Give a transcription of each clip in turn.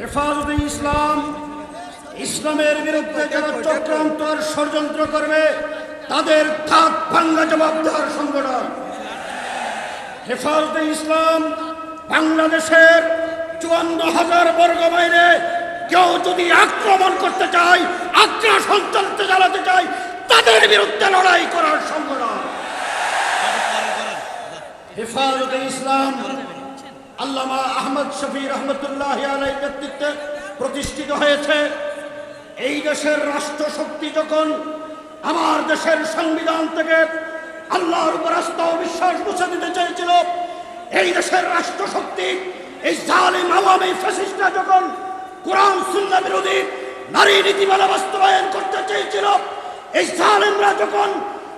হেফাজতে ইসলাম, ইসলামের বিরুদ্ধে যারা চক্রান্ত আর ষড়যন্ত্র করবে, তাদের দাঁত ভাঙ্গা জবাব দেওয়ার সংগঠন। হেফাজতে ইসলাম, বাংলাদেশের চুয়ান্ন হাজার বর্গ মাইলে কেউ যদি আক্রমণ করতে চায়, আগ্রাসন চলতে চালাতে চায়, তাদের বিরুদ্ধে লড়াই করার সংগঠন। হেফাজতে ইসলাম আল্লামা আহমদ শফি রহমতুল্লাহ আলাই নেতৃত্বে প্রতিষ্ঠিত হয়েছে। এই দেশের রাষ্ট্রশক্তি যখন আমার দেশের সংবিধান থেকে আল্লাহর উপর আস্থা ও বিশ্বাস মুছে দিতে চেয়েছিল, এই দেশের রাষ্ট্রশক্তি, এই জালিম আওয়ামী ফ্যাসিস্টরা যখন কোরআন, সুন্নাহ বিরোধী নারী নীতিমালা বাস্তবায়ন করতে চেয়েছিল, এই জালিমরা যখন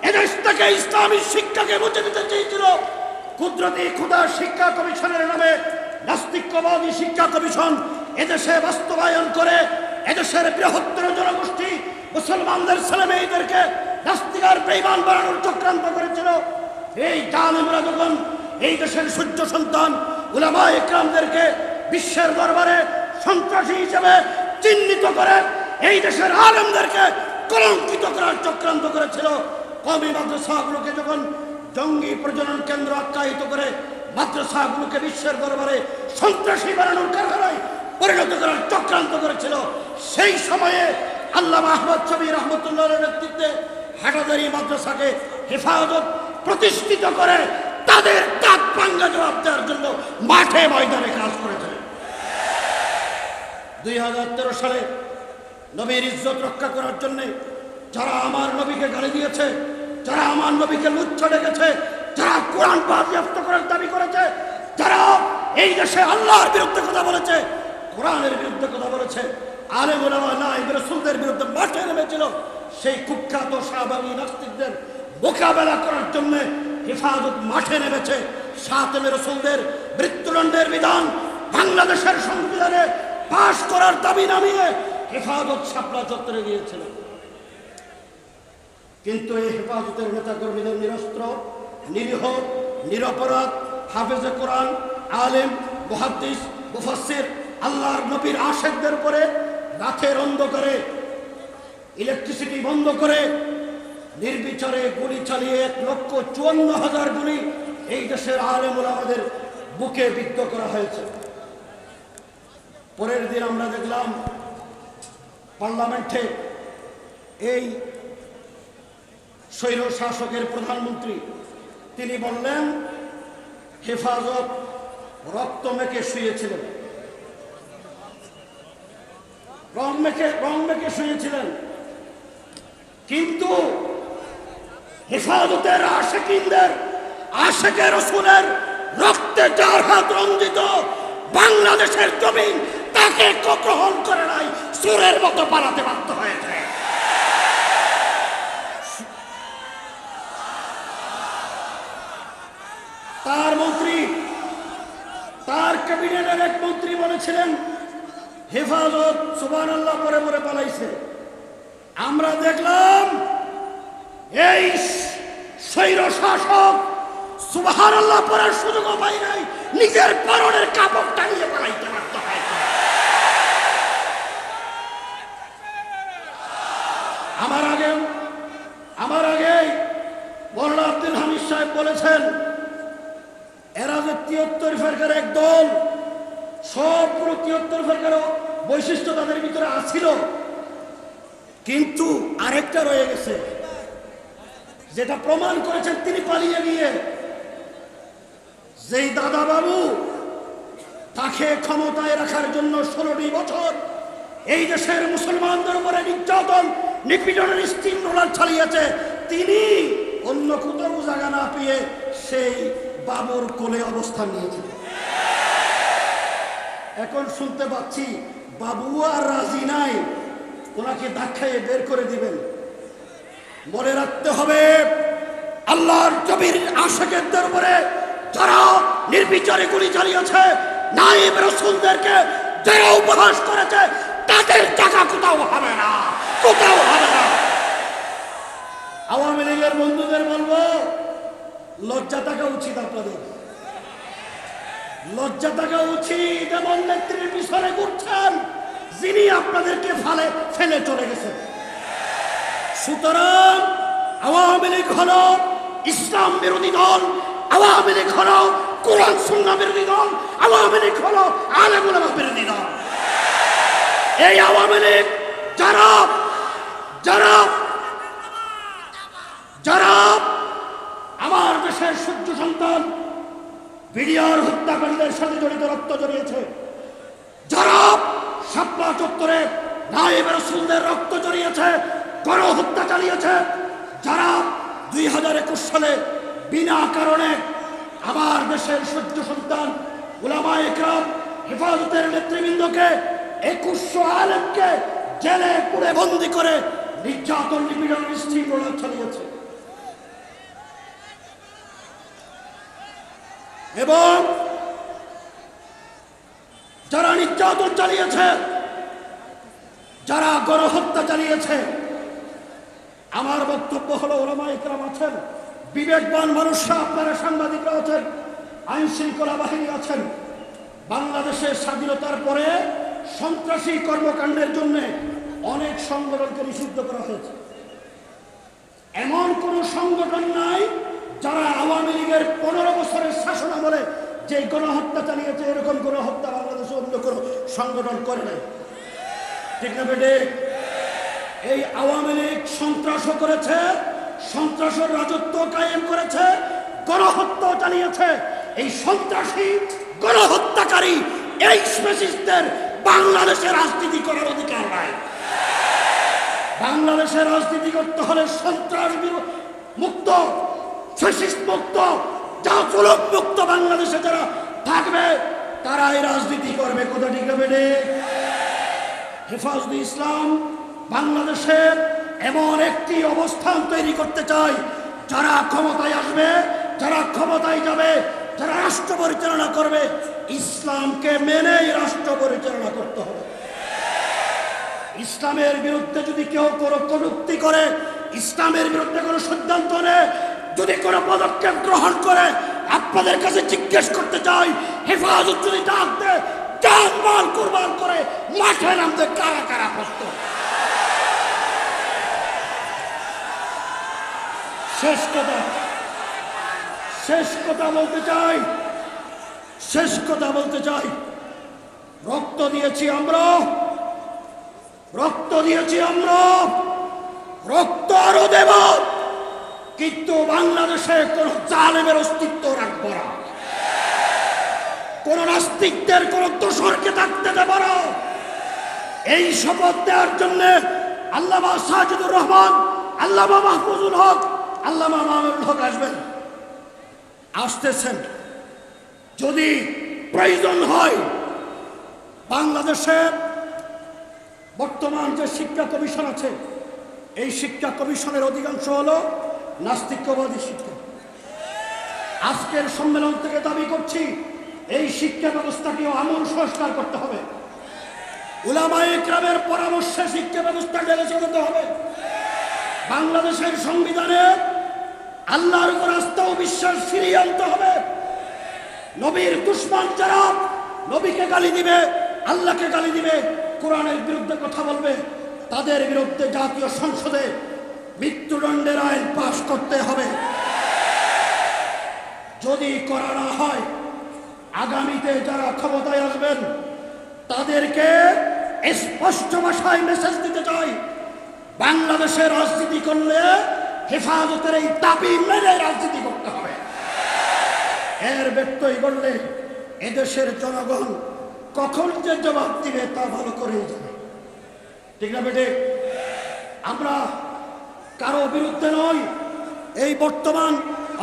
এদেশ থেকে ইসলামী শিক্ষাকে মুছে দিতে চেয়েছিল কুদরতি খুদা শিক্ষা কমিশনের নামে নাস্তিক্যবাদী শিক্ষা কমিশন এদেশে বাস্তবায়ন করে এদেশের বৃহত্তর জনগোষ্ঠী মুসলমানদের ছেলে মেয়েদেরকে নাস্তিকার বেইমান বানানোর চক্রান্ত করেছিল। এই জালেমরা যখন এই দেশের সূর্য সন্তান উলামা ইকরামদেরকে বিশ্বের দরবারে সন্ত্রাসী হিসেবে চিহ্নিত করে এই দেশের আলমদেরকে কলঙ্কিত করার চক্রান্ত করেছিল। কমি মাদ্রাসাগুলোকে যখন জঙ্গি প্রজনন কেন্দ্র আখ্যায়িত করে মাদ্রাসাগুলোকে বিশ্বের দরবারে সন্ত্রাসী বানানোর কারখানায় পরিণত করার চক্রান্ত করেছিল। সেই সময়ে আল্লাহ আহমদ ছবি রহমতুল্লাহ নেতৃত্বে হাটাদারি মাদ্রাসাকে হেফাজত প্রতিষ্ঠিত করে তাদের তাপ পাঙ্গা জবাব দেওয়ার জন্য মাঠে ময়দানে কাজ করেছে। দুই হাজার তেরো সালে নবীর ইজ্জত রক্ষা করার জন্য যারা আমার নবীকে গালি দিয়েছে যারা আমার নবীকে লুচ্ছ ডেকেছে, যারা কোরআন বাজেয়াপ্ত করার দাবি করেছে, যারা এই দেশে আল্লাহর বিরুদ্ধে কথা বলেছে, কোরআনের বিরুদ্ধে কথা বলেছে, আলেম ওলামা নাই রসুলদের বিরুদ্ধে মাঠে নেমেছিল, সেই কুখ্যাত শাহবাগী নাস্তিকদের মোকাবেলা করার জন্য হেফাজত মাঠে নেমেছে সাতেমে রসুলদের মৃত্যুদণ্ডের বিধান বাংলাদেশের সংবিধানে পাশ করার দাবি নামিয়ে হেফাজত শাপলা চত্বরে গিয়েছিল। কিন্তু এই হেফাজতের নেতা কর্মীদের নিরস্ত্র, নিরীহ, নিরপরাধ, হাফেজে কোরআন, আলেম, মুহাদ্দিস, মুফাসসির, আল্লাহর নবীর আশেকদের উপরে রাতের অন্ধকারে ইলেকট্রিসিটি বন্ধ করে নির্বিচারে গুলি চালিয়ে এক লক্ষ চুয়ান্ন হাজার গুলি এই দেশের আলেমুল আমাদের বুকে বিদ্ধ করা হয়েছে। পরের দিন আমরা দেখলাম পার্লামেন্টে এই স্বৈর শাসকের প্রধানমন্ত্রী। তিনি বললেন, হেফাজত রক্ত মেখে শুয়েছিলেন। রং মেখে রং মেখে শুয়েছিলেন। কিন্তু হেফাজতের আশেকিনদের আশেকের রসুলের রক্তে যার হাত রঞ্জিত বাংলাদেশের জমিন তাকে গ্রহণ করে নাই, সুরের মতো পালাতে বাধ্য হয়েছে তার মন্ত্রী তার ক্যাবিনেটের এক মন্ত্রী বলেছিলেন, হেফাজত সুবান আল্লাহ পরে পরে পালাইছে। আমরা দেখলাম, এই স্বৈর শাসক সুবাহ আল্লাহ পরার সুযোগ পাই নাই, নিজের পরনের কাপড় বৈশিষ্ট্য তাদের ভিতরে আছিল। কিন্তু আরেকটা রয়ে গেছে। যেটা প্রমাণ করেছেন তিনি পালিয়ে গিয়ে। যেই দাদা বাবু তাকে ক্ষমতায় রাখার জন্য ষোলোটি বছর এই দেশের মুসলমানদের উপরে নির্যাতন, নিপীড়নের স্টিম রোলার চালিয়েছে, তিনি অন্য কোথাও জায়গা না পেয়ে সেই বাবুর কোলে অবস্থান নিয়েছিলেন। এখন শুনতে পাচ্ছি বাবু আর রাজি নাই। ওনাকে ধাক্কাইয়ে বের করে দিবেন। মনে রাখতে হবে, আল্লাহর জমির আশেকের দরবারে যারা নির্বিচারে গুলি চালিয়েছে, নাইব রসুলদেরকে যারা উপহাস করেছে, তাদের টাকা কোথাও হবে না, কোথাও হবে না। আওয়ামী লীগের বন্ধুদের বলব লজ্জা থাকা উচিত আপনাদের। লজ্জা থাকা উচিত, এমন নেত্রীর পিছনে ঘুরছেন তাদেরকে ফালে ফেলে চলে গেছে সুতরাং আওয়ামী লীগ হলো ইসলাম বিরোধী দল, আওয়ামী লীগ হলো কোরআন সুন্নাহ বিরোধী দল, আওয়ামী লীগ হলো আলেম বিরোধী দল। এই আওয়ামী লীগ যারা যারা যারা আমার দেশের সূর্য সন্তান বিডিআর হত্যাকাণ্ডের সাথে জড়িত রক্ত জড়িয়েছে। যারা শাপলা চত্বরে নায়েব রসুলদের রক্ত জড়িয়েছে, গণহত্যা চালিয়েছে, যারা দুই হাজার একুশ সালে বিনা কারণে আমার দেশের সূর্য সন্তান উলামা একরাম হেফাজতের নেতৃবৃন্দকে একুশশো আলেমকে জেলে পুড়ে বন্দি করে নির্যাতন নিপীড়ন শৃঙ্খলা চালিয়েছে। এবং যারা নির্যাতন চালিয়েছে, যারা গণহত্যা চালিয়েছে, আমার বক্তব্য হলো ওলামা ইকরাম আছেন, বিবেকবান মানুষরা আপনারা সাংবাদিকরা আছেন আইন শৃঙ্খলা বাহিনী আছেন। বাংলাদেশের স্বাধীনতার পরে সন্ত্রাসী কর্মকাণ্ডের জন্য অনেক সংগঠনকে নিষিদ্ধ করা হয়েছে। এমন কোন সংগঠন নাই যারা আওয়ামী লীগের যে গণহত্যা চালিয়েছে, এরকম গণহত্যা বাংলাদেশে অন্য কোনো সংগঠন করে নাই। ঠিক না বেটে এই আওয়ামী লীগ সন্ত্রাসও করেছে, সন্ত্রাসের রাজত্ব কায়েম করেছে গণহত্যা চালিয়েছে। এই সন্ত্রাসী, গণহত্যাকারী, এই স্পেসিস্টদের বাংলাদেশে রাজনীতি করার অধিকার নাই। বাংলাদেশে রাজনীতি করতে হলে সন্ত্রাস মুক্ত, ফ্যাসিস্ট মুক্ত জাফলক মুক্ত বাংলাদেশে যারা থাকবে, তারাই রাজনীতি করবে। কোথা ঠিক হবে হেফাজত ইসলাম বাংলাদেশের এমন একটি অবস্থান তৈরি করতে চায় যারা ক্ষমতায় আসবে, যারা ক্ষমতায় যাবে, যারা রাষ্ট্র পরিচালনা করবে, ইসলামকে মেনেই রাষ্ট্র পরিচালনা করতে হবে। ইসলামের বিরুদ্ধে যদি কেউ কোনো কটুক্তি করে, ইসলামের বিরুদ্ধে কোনো সিদ্ধান্ত নেয় যদি কোনো পদক্ষেপ গ্রহণ করে, আপনাদের কাছে জিজ্ঞেস করতে চাই, হেফাজত যদি ডাক দেয় জান মাল কোরবান করে মাঠে নামতে কারা কারা প্রস্তুত? শেষ কথা। শেষ কথা বলতে চাই। শেষ কথা বলতে চাই। রক্ত দিয়েছি আমরা। রক্ত দিয়েছি আমরা। রক্ত আরও দেব। কিন্তু বাংলাদেশে কোন জালেমের অস্তিত্ব রাখব না। কোন নাস্তিকদের, কোন দোষরকে থাকতে দেব না। এই শপথ দেওয়ার জন্য আল্লামা সাজিদুর রহমান, আল্লামা মাহফুজুল হক, আল্লামা মামুনুল হক আসবেন। আসতেছেন। যদি প্রয়োজন হয়, বাংলাদেশে বর্তমান যে শিক্ষা কমিশন আছে, এই শিক্ষা কমিশনের অধিকাংশ হলো নাস্তিক্যবাদী শিক্ষা। আজকের সম্মেলন থেকে দাবি করছি, এই শিক্ষা ব্যবস্থাকেও আমূল সংস্কার করতে হবে। উলামায়ে গ্রামের পরামর্শে শিক্ষা ব্যবস্থা ঢেলে চলতে হবে। বাংলাদেশের সংবিধানে আল্লাহর উপর আস্থা ও বিশ্বাস ফিরিয়ে আনতে হবে। নবীর দুশ্মন যারা, নবীকে গালি দিবে, আল্লাহকে গালি দিবে, কোরআনের বিরুদ্ধে কথা বলবে, তাদের বিরুদ্ধে জাতীয় সংসদে মৃত্যুদণ্ডের আইন পাশ করতে হবে। যদি করা না হয়, আগামীতে যারা ক্ষমতায় আসবেন, তাদেরকে স্পষ্ট ভাষায় মেসেজ দিতে চাই। বাংলাদেশে রাজনীতি করলে হেফাজতের এই দাবি মেনে রাজনীতি করতে হবে। এর ব্যক্তই করলে এদেশের জনগণ কখন যে জবাব দিবে তা ভালো করেই জানে। ঠিক না বেটে? আমরা কারও বিরুদ্ধে নয়। এই বর্তমান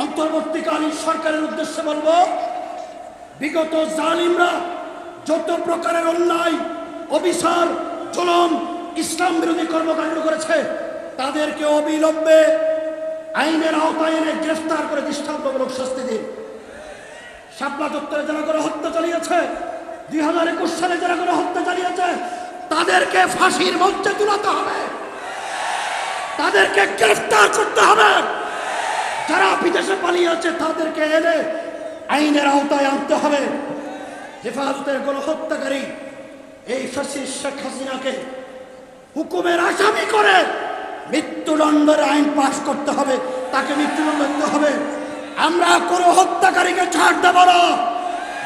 অন্তর্বর্তীকালীন সরকারের উদ্দেশ্যে বলব, বিগত জালিমরা যত প্রকারের অন্যায়, অবিচার চলম ইসলাম বিরোধী কর্মকাণ্ড করেছে, তাদেরকে অবিলম্বে আইনের আওতায় এনে গ্রেফতার করে দৃষ্টান্তমূলক শাস্তি দিন। শাপলা চত্বরে যারা করে হত্যা চালিয়েছে, দুই হাজার একুশ সালে যারা করে হত্যা চালিয়েছে, তাদেরকে ফাঁসির মঞ্চে তুলাতে হবে। তাদেরকে গ্রেফতার করতে হবে। যারা বিদেশে পালিয়েছে, তাদেরকে এনে আইনের আওতায় আনতে হবে। হেফাজতের কোনো হত্যাকারী এই ফাঁসির শেখ হাসিনাকে হুকুমের আসামি করে মৃত্যুদণ্ডের আইন পাশ করতে হবে। তাকে মৃত্যুদণ্ড দিতে হবে। আমরা কোনো হত্যাকারীকে ছাড় দেব না।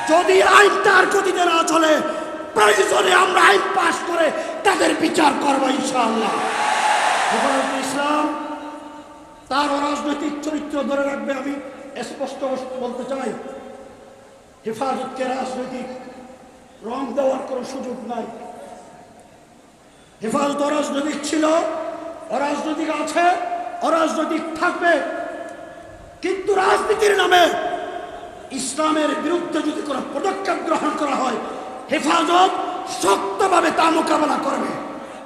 যদি আইন তার গতিতে না চলে, প্রয়োজনে আমরা আইন পাশ করে তাদের বিচার করব ইনশাআল্লাহ। হেফাজতে ইসলাম, তার অরাজনৈতিক চরিত্র ধরে রাখবে আমি স্পষ্ট বলতে চাই। হেফাজতকে রাজনৈতিক রং দেওয়ার কোনো সুযোগ নাই। হেফাজত অরাজনৈতিক ছিল, অরাজনৈতিক আছে, অরাজনৈতিক থাকবে। কিন্তু রাজনীতির নামে ইসলামের বিরুদ্ধে যদি কোনো পদক্ষেপ গ্রহণ করা হয়, হেফাজত শক্তভাবে তা মোকাবেলা করবে।